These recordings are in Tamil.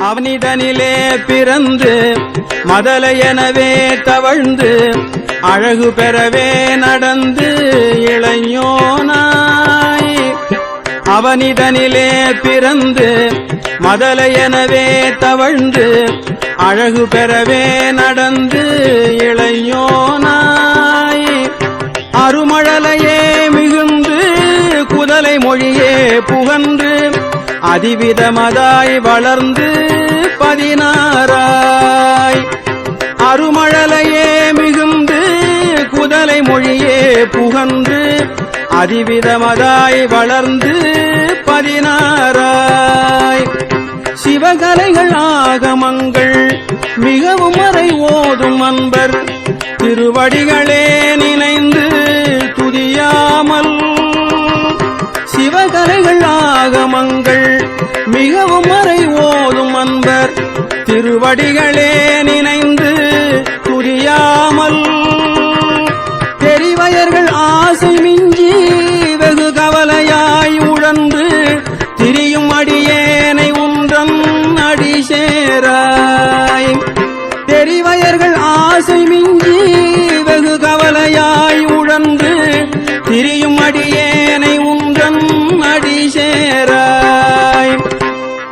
அவனிடனிலே பிறந்து மதலை எனவே தவழ்ந்து அழகு பெறவே நடந்து இளைஞனாய். அவனிடனிலே பிறந்து மதலை எனவே தவழ்ந்து அழகு பெறவே நடந்து புதலை மொழியே புகன்று அதிவிதமதாய் வளர்ந்து பதினாராய் அருமழலையே மிகுந்து குதலை மொழியே புகன்று அதிவிதமதாய் வளர்ந்து பதினாராய் சிவகலைகள் ஆகமங்கள் மிகவும் மறை ஓதும் அன்பர் திருவடிகளே மிகவும் மறை ஓதும் அன்பர் திருவடிகளே.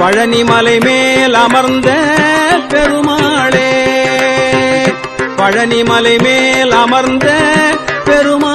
பழனிமலை மேல் அமர்ந்த பெருமாளே. பழனிமலை மேல் அமர்ந்த பெருமாள்